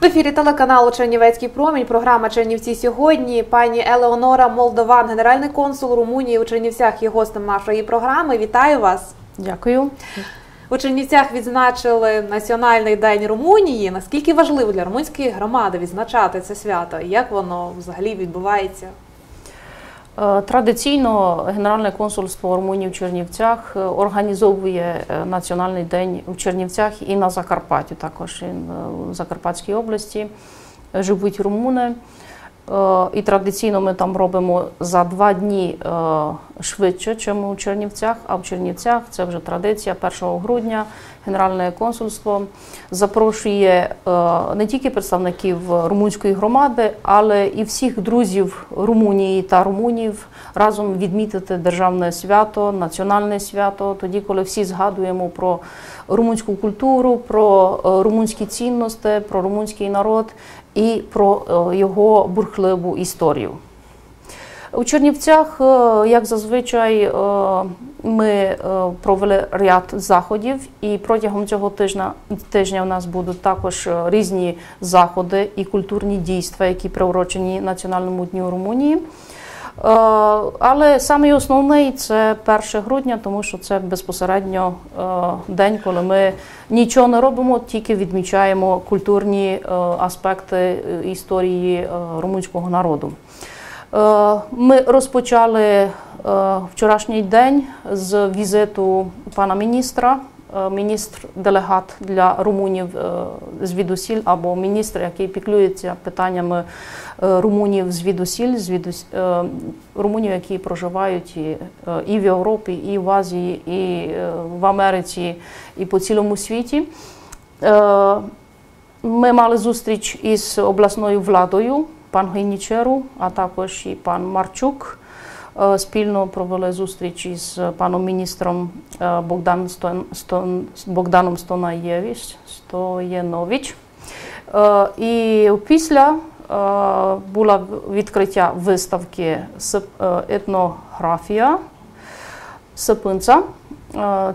В ефірі телеканалу Чернівецький промінь. Програма Чернівці сьогодні. Пані Елеонора Молдован, генеральний консул Румунії у Чернівцях, є гостем нашої програми. Вітаю вас! Дякую. У Чернівцях відзначили Національний день Румунії. Наскільки важливо для румунської громади відзначати це свято? І Як воно взагалі відбувається? Е, Традиційно Генеральне консульство Румунії в Чернівцях е, організовує е, Національний день в Чернівцях і на Закарпатті, також і в Закарпатській області живуть румуни. Е, І традиційно ми там робимо за два дні е, швидше, ніж у Чернівцях. А в Чернівцях це вже традиція 1 грудня. Генеральне консульство запрошує е, не тільки представників румунської громади, але і всіх друзів Румунії та румунів разом відмітити державне свято, національне свято. Тоді, коли всі згадуємо про румунську культуру, про румунські цінності, про румунський народ і про е, його бурхливу історію. У Чернівцях, е, як зазвичай, е, ми провели ряд заходів, і протягом цього тижня тижня у нас будуть також різні заходи і культурні дійства, які приурочені Національному дню Румунії. Е, Але саме основний це 1 грудня, тому що це безпосередньо е, день, коли ми нічого не робимо, тільки відмічаємо культурні е, аспекти історії румунського народу. Ми розпочали вчорашній день з візиту пана міністра, міністр делегат для румунів е, звідусіль або міністр, який піклюється питаннями е, румунів звідусіль, звідус е, румунів, які проживають і, е, і в Європі, і в Азії, і е, в Америці, і по цілому світі. Е, Ми мали зустріч із обласною владою, пан Гейнічеру, а також і пан Марчук. Спільно провели зустріч із паном міністром Богдан Стон, Стон, Богданом Стонаєвич, Стоєнович. І після була відкриття виставки «Сип- е, етнографія Сипинця.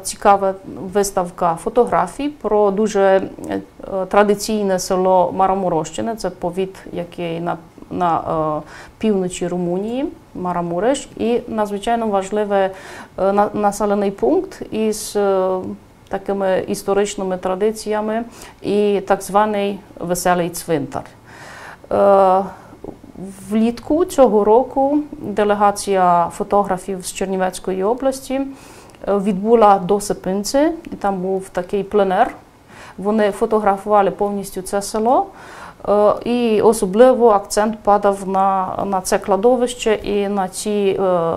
Цікава виставка фотографій про дуже традиційне село Марамурощине. Це повіт, який на, на півночі Румунії, Марамуриш, і надзвичайно важливий е, на- населений пункт із е, такими історичними традиціями і так званий веселий цвинтар. Е, Влітку цього року делегація фотографів з Чернівецької області е, відбула до Сипинці, і там був такий пленер. Вони фотографували повністю це село, е, і особливо акцент падав на, на це кладовище і на ці е,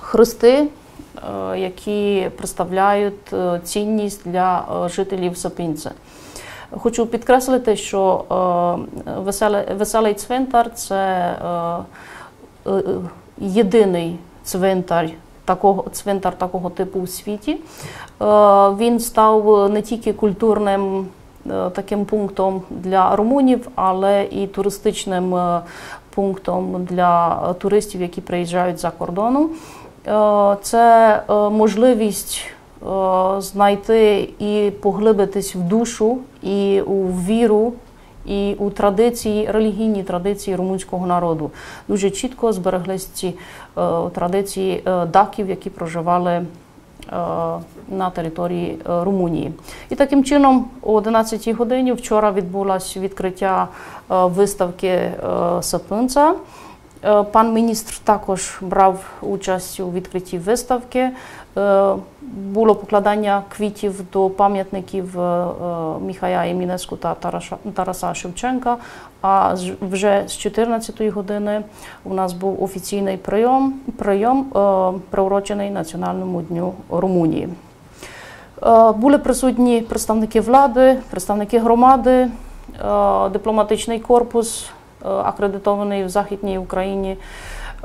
хрести, е, які представляють е, цінність для е, жителів Сапінця. Хочу підкреслити, що е, веселий, веселий цвинтар це е, е, єдиний цвинтар такого, цвинтар такого типу у світі. Е, він став не тільки культурним е, таким пунктом для румунів, але і туристичним е, пунктом для е, туристів, які приїжджають за кордону. Е, Це е, можливість е, знайти і поглибитись в душу, і у віру, і у традиції, релігійні традиції румунського народу. Дуже чітко збереглись ці е, традиції е, даків, які проживали е, на території е, Румунії. І таким чином, о 11-й годині вчора відбулось відкриття е, виставки е, Сапинца. Е, Пан міністр також брав участь у відкритті виставки. Е, Було покладання квітів до пам'ятників е, е, Міхая Імінеску та Тараса Шевченка. А вже з 14-ї години у нас був офіційний прийом, прийом приурочений Національному дню Румунії. Були присутні представники влади, представники громади, дипломатичний корпус, акредитований в Західній Україні,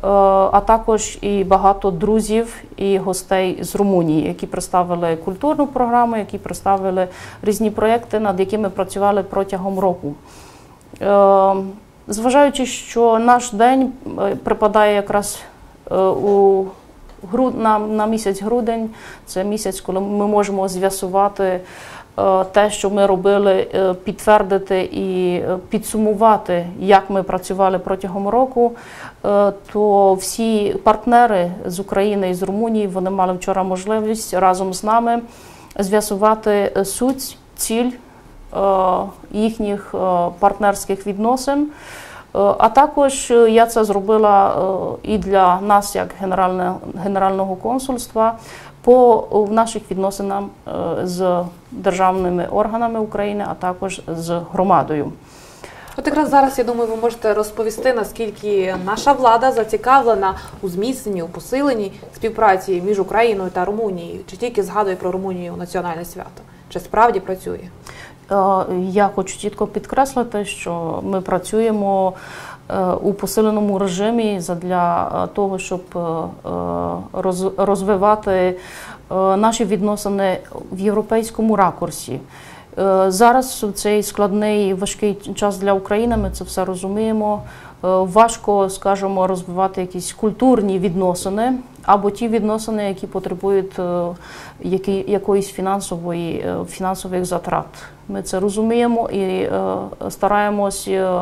а також і багато друзів і гостей з Румунії, які представили культурну програму, які представили різні проекти, над якими працювали протягом року. Е, Зважаючи, що наш день е, припадає якраз е, у гру- на, на місяць грудень, це місяць, коли ми можемо зв'ясувати е, е, те, що ми робили, е, підтвердити і е, підсумувати, як ми працювали протягом року, е, то всі партнери з України і з Румунії вони мали вчора можливість разом з нами з'ясувати е, суть, ціль е, їхніх е, партнерських відносин. Е, А також е, я це зробила е, і для нас, як генерального консульства, по в наших відносинах е, з державними органами України, а також з громадою. От якраз зараз я думаю, ви можете розповісти, наскільки наша влада зацікавлена у зміцненні, у посиленні співпраці між Україною та Румунією, чи тільки згадує про Румунію національне свято, чи справді працює? Е, Я хочу чітко підкреслити, що ми працюємо у посиленому режимі для того, щоб е, е, роз- розвивати е, наші відносини в європейському ракурсі. Е, Зараз в цей складний важкий час для України. Ми це все розуміємо. Е, Важко, скажімо, розвивати якісь культурні відносини або ті відносини, які потребують е, які, якоїсь фінансової е, фінансових затрат. Ми це розуміємо і е, стараємось е,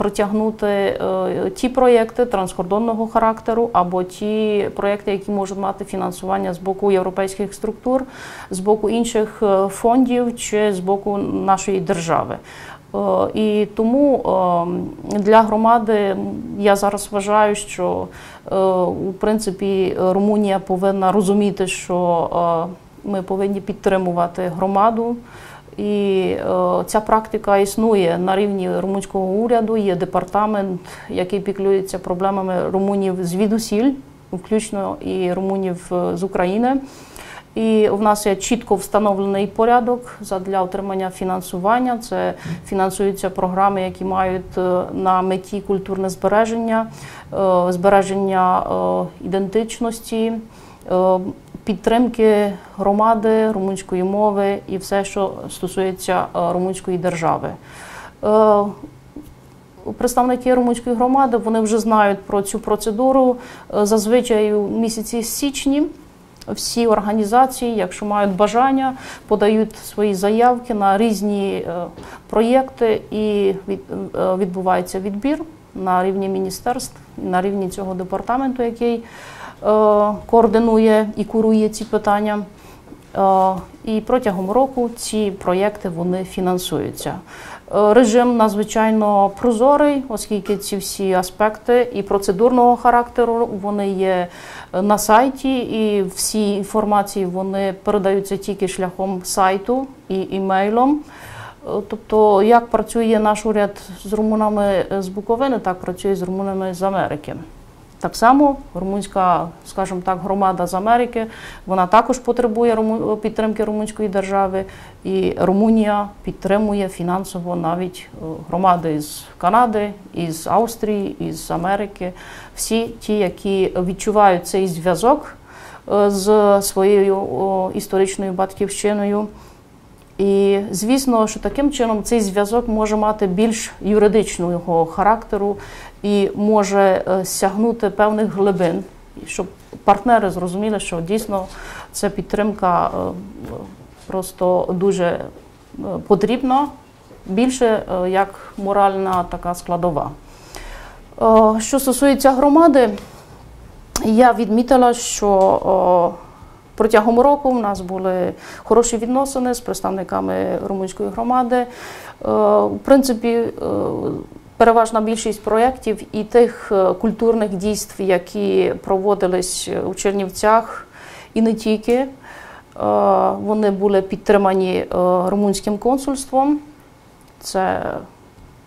протягнути е, ті проєкти транскордонного характеру або ті проєкти, які можуть мати фінансування з боку європейських структур, з боку інших е, фондів чи з боку нашої держави. Е, І тому для громади я зараз вважаю, що у принципі Румунія повинна розуміти, що ми повинні підтримувати громаду. І е, ця практика існує на рівні румунського уряду. Є департамент, який піклюється проблемами румунів звідусіль, включно і румунів е, з України. І в нас є чітко встановлений порядок для отримання фінансування. Це фінансуються програми, які мають е, на меті культурне збереження, збереження ідентичності, підтримки громади румунської мови і все, що стосується е, румунської держави. Е, Представники румунської громади вони вже знають про цю процедуру. Е, Зазвичай у місяці січні всі організації, якщо мають бажання, подають свої заявки на різні проєкти і відбувається відбір на рівні міністерств, на рівні цього департаменту, який координує і курує ці питання. Е, І протягом року ці проєкти вони фінансуються. Е, Режим надзвичайно прозорий, оскільки ці всі аспекти і процедурного характеру вони є е, на сайті, і всі інформації вони передаються тільки шляхом сайту і імейлом. Е, Тобто, як працює наш уряд з румунами з Буковини, так працює з румунами з Америки. Так само румунська, скажімо так, громада з Америки, вона також потребує підтримки румунської держави, і Румунія підтримує фінансово навіть е, громади з Канади, із Австрії, із Америки, всі ті, які відчувають цей зв'язок е, з своєю історичною батьківщиною. І звісно, що таким чином цей зв'язок може мати більш юридичного характеру і може е, сягнути певних глибин, щоб партнери зрозуміли, що дійсно ця підтримка е, просто дуже е, потрібна, більше як моральна така складова. Що стосується громади, я відмітила, що протягом року в нас були хороші відносини з представниками румунської громади. В принципі, переважна більшість проєктів і тих е, культурних дійств, які проводились у Чернівцях, і не тільки, е, вони були підтримані е, румунським консульством. Це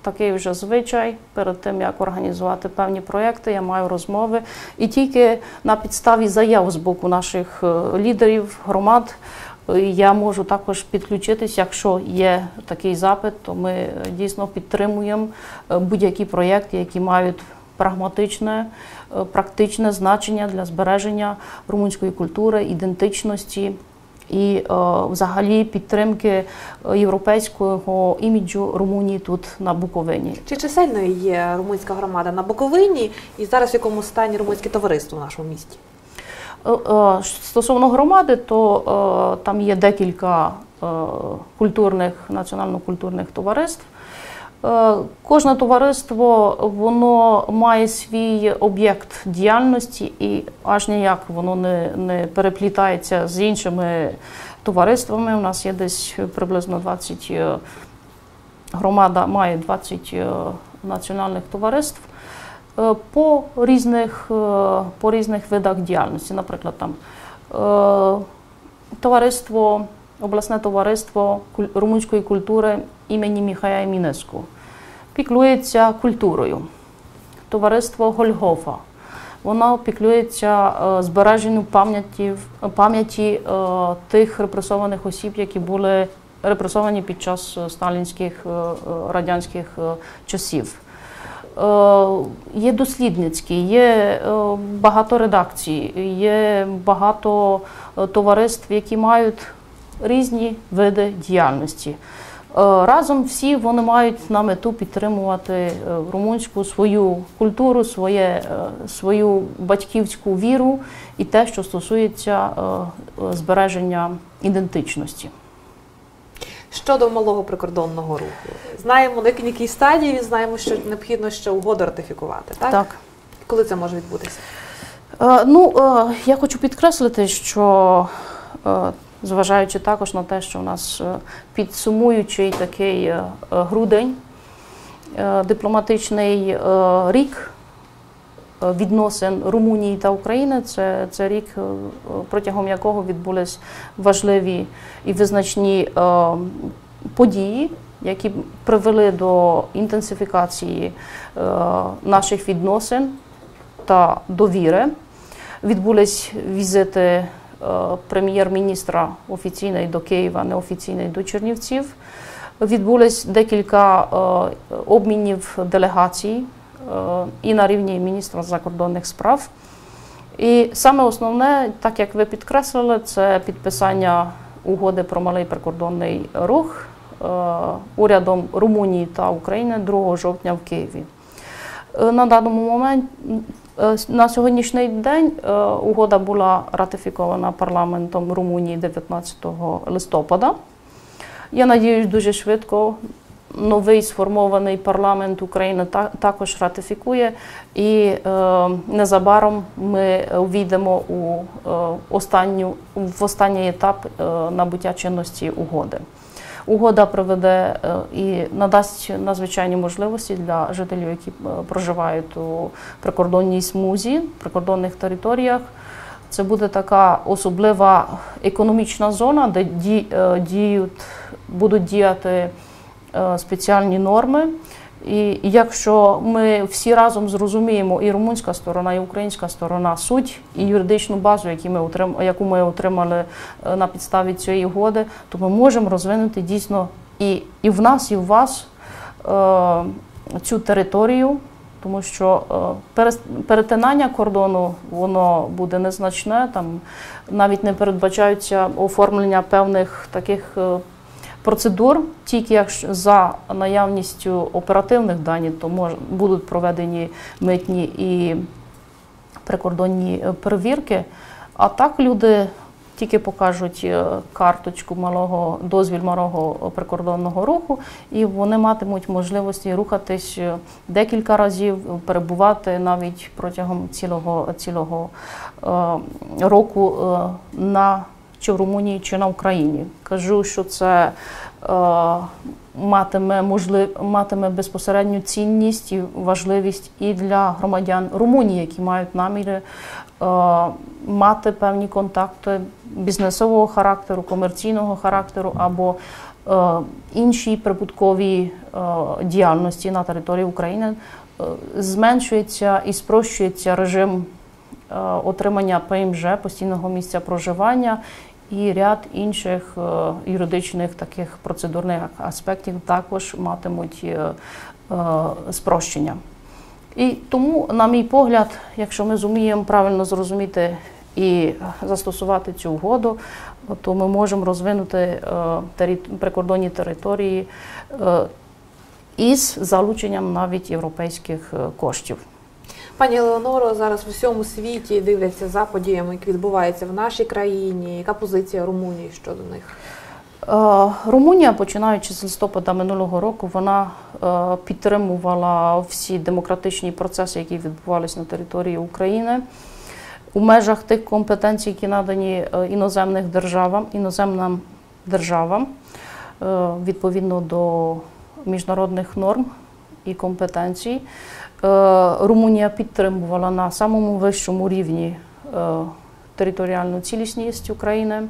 такий вже звичай. Перед тим як організувати певні проекти, я маю розмови. І тільки на підставі заяв з боку наших е, лідерів, громад, е, я можу також підключитись. Якщо є такий запит, то ми е, дійсно підтримуємо е, будь-які проєкти, які мають прагматичне, е, практичне значення для збереження румунської культури, ідентичності і взагалі підтримки європейського іміджу Румунії тут на Буковині. Чи чисельною є румунська громада на Буковині і зараз в якому стані румунське товариство в нашому місті? Е, е, Стосовно громади, то е, там є декілька культурних національно-культурних товариств. Кожне товариство воно має свій об'єкт діяльності і аж ніяк воно не, не переплітається з іншими товариствами. У нас є десь приблизно 20 е, громада має 20 е, національних товариств по різних, е, по різних видах діяльності. Наприклад, там е, товариство, обласне товариство румунської культури імені Міхая Мінеску піклується культурою. Товариство Гольгофа. Воно піклується е, збереженню пам'яті, пам'яті е, тих репресованих осіб, які були репресовані під час е, сталінських е, е, радянських е, часів. Е, Є дослідницькі, є е, багато редакцій, є багато е, товариств, які мають різні види діяльності. Разом всі вони мають на мету підтримувати румунську свою культуру, своє, свою батьківську віру і те, що стосується збереження ідентичності. Щодо малого прикордонного руху, знаємо на якій стадії, знаємо, що необхідно ще угоду ратифікувати. Так? Так. Коли це може відбутися? Е, Ну, е, я хочу підкреслити, що е, зважаючи також на те, що у нас е, підсумуючий такий е, е, грудень, дипломатичний рік відносин Румунії та України, це, це рік, протягом якого відбулись важливі і визначні події, які привели до інтенсифікації е, наших відносин та довіри. Відбулись візити е, прем'єр-міністра офіційної до Києва, неофіційної до Чернівців. Відбулись декілька е, обмінів делегацій і на рівні міністра закордонних справ. І саме основне, так як ви підкреслили, це підписання угоди про малий прикордонний рух урядом Румунії та України 2 жовтня в Києві. Е, На даному моменті е, на сьогоднішній день е, угода була ратифікована парламентом Румунії 19 листопада. Я надіюсь, дуже швидко новий сформований парламент України також ратифікує, і е, незабаром ми увійдемо у е, останню в останній етап е, набуття чинності угоди. Угода приведе е, і надасть надзвичайні можливості для жителів, які е, проживають у прикордонній смузі, прикордонних територіях. Це буде така особлива економічна зона, де е, діють, будуть діяти спеціальні норми. І якщо ми всі разом зрозуміємо, і румунська сторона, і українська сторона суть і юридичну базу, які ми отрим, яку ми отримали на підставі цієї угоди, то ми можемо розвинути дійсно і, і в нас, і в вас е, цю територію, тому що е, перетинання кордону воно буде незначне. Там навіть не передбачаються оформлення певних таких. е, Процедур тільки якщо за наявністю оперативних даних, то мож, будуть проведені митні і прикордонні е, перевірки. А так люди тільки покажуть е, карточку малого дозвіль малого прикордонного руху, і вони матимуть можливості рухатись е, декілька разів, перебувати навіть протягом цілого цілого е, року е, на чи в Румунії, чи на Україні. Кажу, що це е, матиме можлив, матиме безпосередню цінність і важливість і для громадян Румунії, які мають наміри е, мати певні контакти бізнесового характеру, комерційного характеру або е, інші прибуткові е, діяльності на території України. Е, зменшується і спрощується режим е, отримання ПМЖ постійного місця проживання і ряд інших е, юридичних таких процедурних аспектів також матимуть е, е, спрощення. І тому, на мій погляд, якщо ми зуміємо правильно зрозуміти і застосувати цю угоду, то ми можемо розвинути прикордонні території із залученням навіть європейських коштів. Пані Леоноро, зараз в усьому світі дивляться за подіями, які відбуваються в нашій країні. Яка позиція Румунії щодо них? Е, Румунія, починаючи з листопада минулого року, вона е, підтримувала всі демократичні процеси, які відбувалися на території України у межах тих компетенцій, які надані е, іноземних державам, іноземним державам відповідно до міжнародних норм і компетенцій. Е, Румунія підтримувала на самому вищому рівні е, територіальну цілісність України.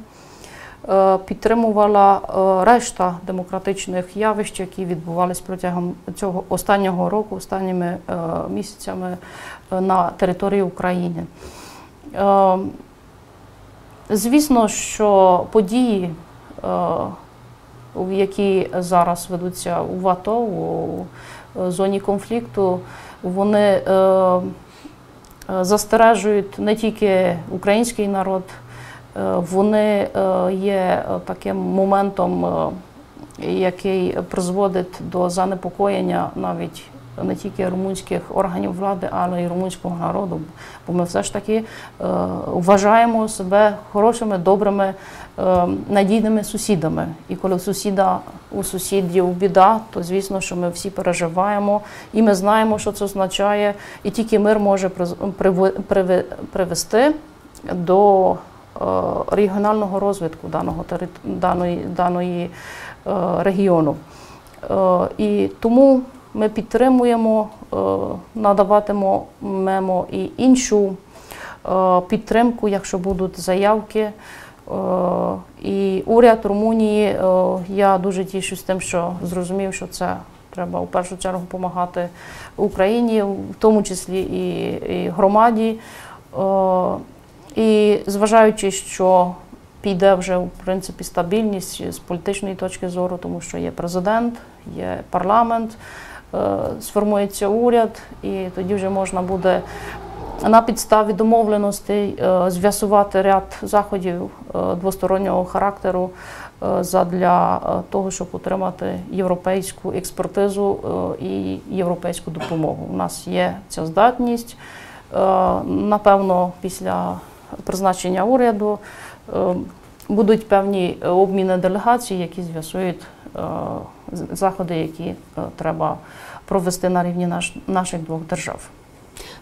Е, Підтримувала решта демократичних явищ, які відбувалися протягом цього останнього року, останніми місяцями на території України. Звісно, що події, які зараз ведуться у АТО, у зоні конфлікту, вони е, е, застережують не тільки український народ, е, вони є таким моментом, який призводить до занепокоєння навіть не тільки румунських органів влади, але й румунського народу. Бо ми все ж таки е, вважаємо себе хорошими, добрими, е, надійними сусідами. І коли сусіда у сусідів біда, то звісно, що ми всі переживаємо, і ми знаємо, що це означає, і тільки мир може привести до е, регіонального розвитку даного даної, даної е, регіону. Е, І тому ми підтримуємо, е, надаватимемо і іншу е, підтримку, якщо будуть заявки. Е, І уряд Румунії, я дуже тішусь тим, що зрозумів, що це треба у першу чергу допомагати Україні, в тому числі і, громаді. І зважаючи, що піде вже в принципі стабільність з політичної точки зору, тому що є президент, є парламент, сформується уряд, і тоді вже можна буде на підставі домовленостей е, зв'ясувати ряд заходів е, двостороннього характеру е, е, того, щоб отримати європейську експертизу е, і європейську допомогу. У нас є ця здатність. Е, Напевно, після призначення уряду е, будуть певні обміни делегацій, які з'ясують е, з- заходи, які е, треба провести на рівні наш, наших двох держав.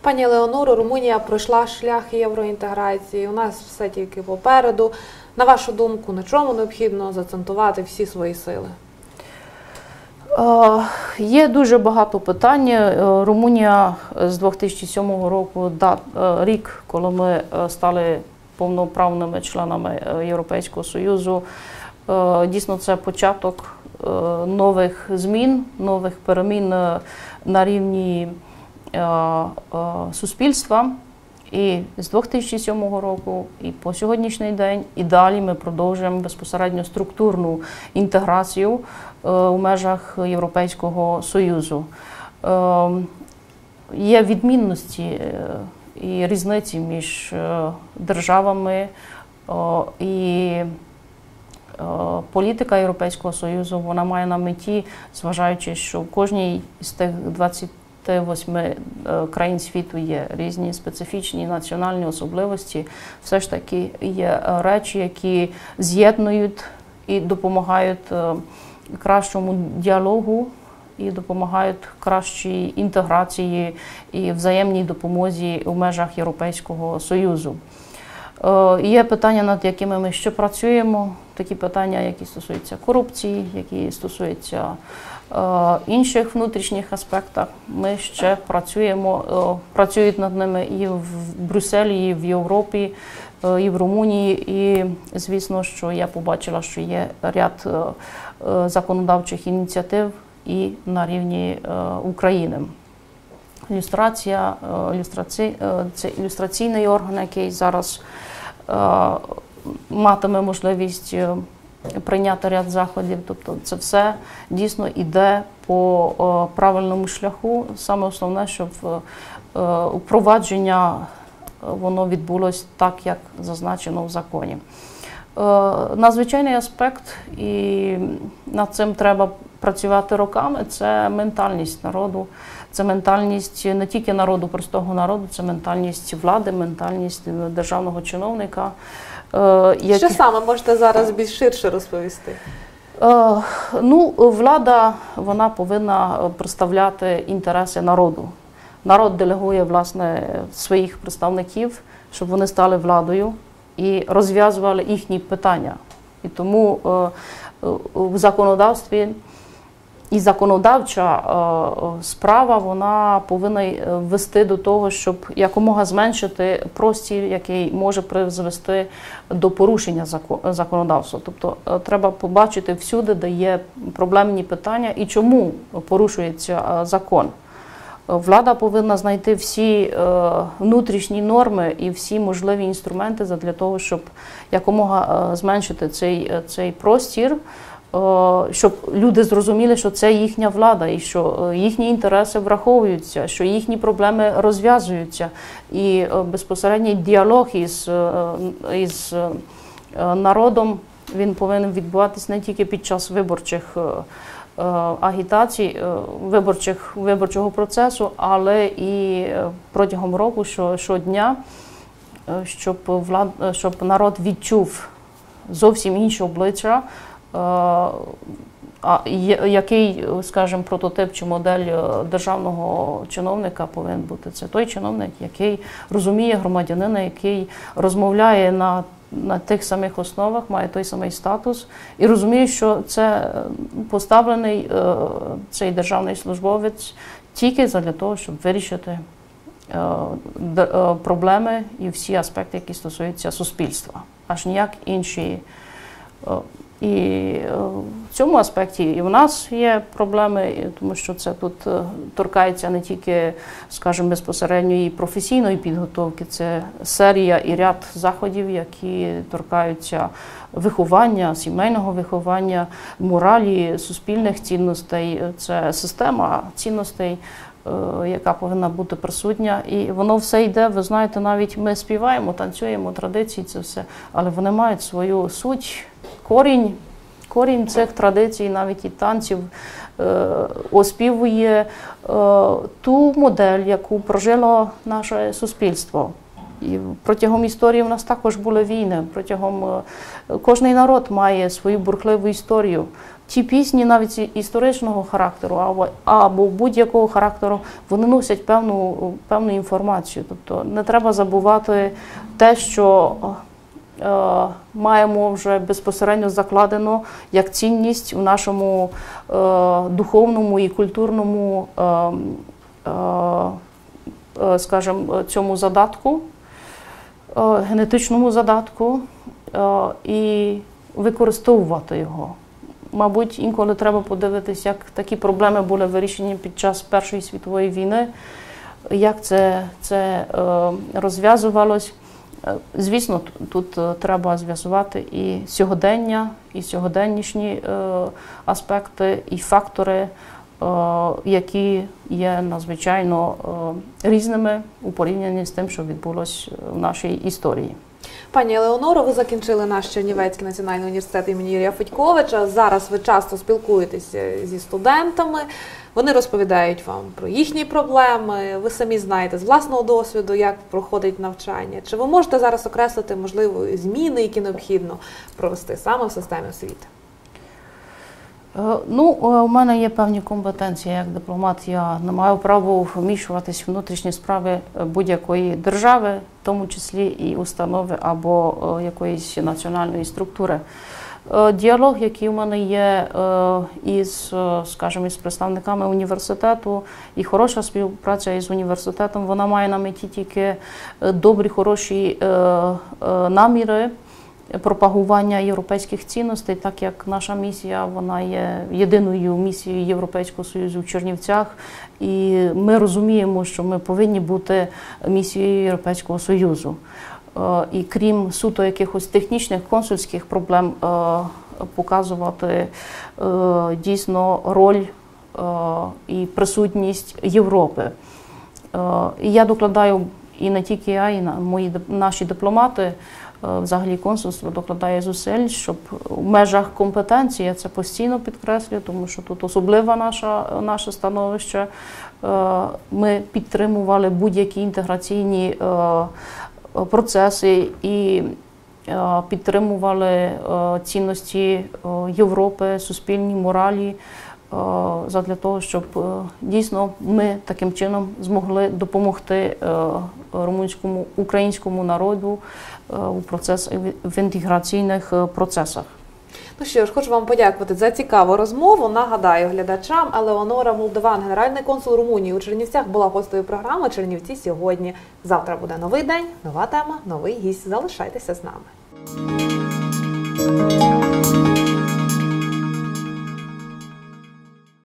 Пані Леоноро, Румунія пройшла шлях євроінтеграції. У нас все тільки попереду. На вашу думку, на чому необхідно зацентувати всі свої сили? Е, Є дуже багато питань. Е, Румунія з 2007 року, да, е, рік, коли ми е, стали повноправними членами е, Європейського Союзу, е, дійсно це початок е, нових змін, нових перемін е, на рівні е, е, суспільства. І з 2007 року, і по сьогоднішній день, і далі ми продовжуємо безпосередньо структурну інтеграцію е, у межах Європейського Союзу. Е, Є відмінності е, і різниці між е, державами і е, політика Європейського Союзу вона має на меті, зважаючи, що в кожній з тих 28 е, країн світу є різні специфічні національні особливості, все ж таки є е, речі, які з'єднують і допомагають е, кращому діалогу. І допомагають кращій інтеграції і взаємній допомозі у межах Європейського Союзу. Е, Є питання, над якими ми ще працюємо. Такі питання, які стосуються корупції, які стосуються е, інших внутрішніх аспектів. Ми ще працюємо, е, працюють над ними і в Брюсселі, і в Європі, е, і в Румунії. І звісно, що я побачила, що є ряд законодавчих ініціатив і на рівні України. Ілюстрація, ілюстраці, е, це ілюстраційний орган, який зараз матиме можливість е, прийняти ряд заходів. Тобто це все дійсно йде по е, правильному шляху. Саме основне, щоб е, впровадження воно відбулось так, як зазначено в законі. Надзвичайний аспект, і над цим треба працювати роками. Це ментальність народу, це ментальність не тільки народу, простого народу, це ментальність влади, ментальність державного чиновника. Е, які- Що саме можете зараз більш ширше розповісти? Е, Ну, влада вона повинна е, представляти інтереси народу. Народ делегує власне своїх представників, щоб вони стали владою і розв'язували їхні питання. І тому в законодавстві і законодавча е, справа вона повинна е, вести до того, щоб якомога зменшити простір, який може призвести до порушення законодавства. Тобто е, треба побачити всюди, де є проблемні питання і чому порушується закон. Влада повинна знайти всі внутрішні норми і всі можливі інструменти для того, щоб якомога зменшити цей, цей простір, щоб люди зрозуміли, що це їхня влада, і що е, їхні інтереси враховуються, що їхні проблеми розв'язуються, і е, безпосередній діалог із, е, із народом він повинен відбуватися не тільки під час виборчих. Агітацій виборчих виборчого процесу, але і протягом року, що щодня, щоб влад, щоб народ відчув зовсім інше обличчя, який, е, скажімо, прототип чи модель е, державного чиновника повинен бути. Це той чиновник, який розуміє громадянина, який розмовляє на, на тих самих основах, має той самий статус, і розуміє, що це е, поставлений цей державний службовець тільки для того, щоб вирішити проблеми і всі аспекти, які стосуються суспільства, аж ніяк інші. І е, в цьому аспекті і в нас є проблеми, тому що це тут е, торкається не тільки, скажімо, безпосередньої професійної підготовки, це серія і ряд заходів, які торкаються виховання, сімейного виховання, моралі, суспільних цінностей. Це система цінностей. Е, Яка повинна бути присутня, і воно все йде. Ви знаєте, навіть ми співаємо, танцюємо традиції, це все, але вони мають свою суть, корінь, корінь цих традицій, навіть і танців, е, оспівує е, ту модель, яку прожило наше суспільство. І протягом історії в нас також були війни. Протягом кожний народ має свою бурхливу історію. Ті пісні, навіть історичного характеру, або, або будь-якого характеру, вони носять певну, певну інформацію. Тобто не треба забувати те, що е, маємо вже безпосередньо закладено як цінність в нашому е, духовному і культурному, е, е, е, скажімо, цьому задатку, е, генетичному задатку, е, і використовувати його. Мабуть, інколи треба подивитися, як такі проблеми були вирішені під час Першої світової війни, як це, це е, розв'язувалось. Е, Звісно, тут е, треба зв'язувати і сьогодення, і сьогоденнішні аспекти, і фактори, які є надзвичайно різними у порівнянні з тим, що відбулось в нашій історії. Пані Елеоноро, ви закінчили наш Чернівецький національний університет імені Юрія Федьковича. Зараз ви часто спілкуєтеся зі студентами. Вони розповідають вам про їхні проблеми. Ви самі знаєте з власного досвіду, як проходить навчання. Чи ви можете зараз окреслити можливо зміни, які необхідно провести саме в системі освіти? Е, Ну, е, у мене є певні компетенції як дипломат. Я не маю права вмішуватись в внутрішні справи е, будь-якої держави, в тому числі і установи або якоїсь національної структури. Діалог, який у мене є із, скажімо, із представниками університету, і хороша співпраця із університетом, вона має на меті тільки добрі, хороші наміри пропагування європейських цінностей, так як наша місія вона є єдиною місією Європейського союзу в Чернівцях, і ми розуміємо, що ми повинні бути місією Європейського союзу. Е, І крім суто якихось технічних консульських проблем, е, показувати е, дійсно роль і присутність Європи. І я докладаю і не тільки я, і наші дипломати, взагалі консульство докладає зусиль, щоб в межах компетенції, я це постійно підкреслюю, тому що тут особливе наша, наше становище. е, Ми підтримували будь-які інтеграційні е, процеси і е, підтримували е, цінності е, Європи, суспільні моралі, е, задля того, щоб е, дійсно ми таким чином змогли допомогти е, румунському українському народу е, процес в інтеграційних е, процесах. Ну що ж, хочу вам подякувати за цікаву розмову. Нагадаю глядачам, Елеонора Молдован, генеральний консул Румунії у Чернівцях, була гостею програми Чернівці сьогодні. Завтра буде новий день, нова тема, новий гість. Залишайтеся з нами.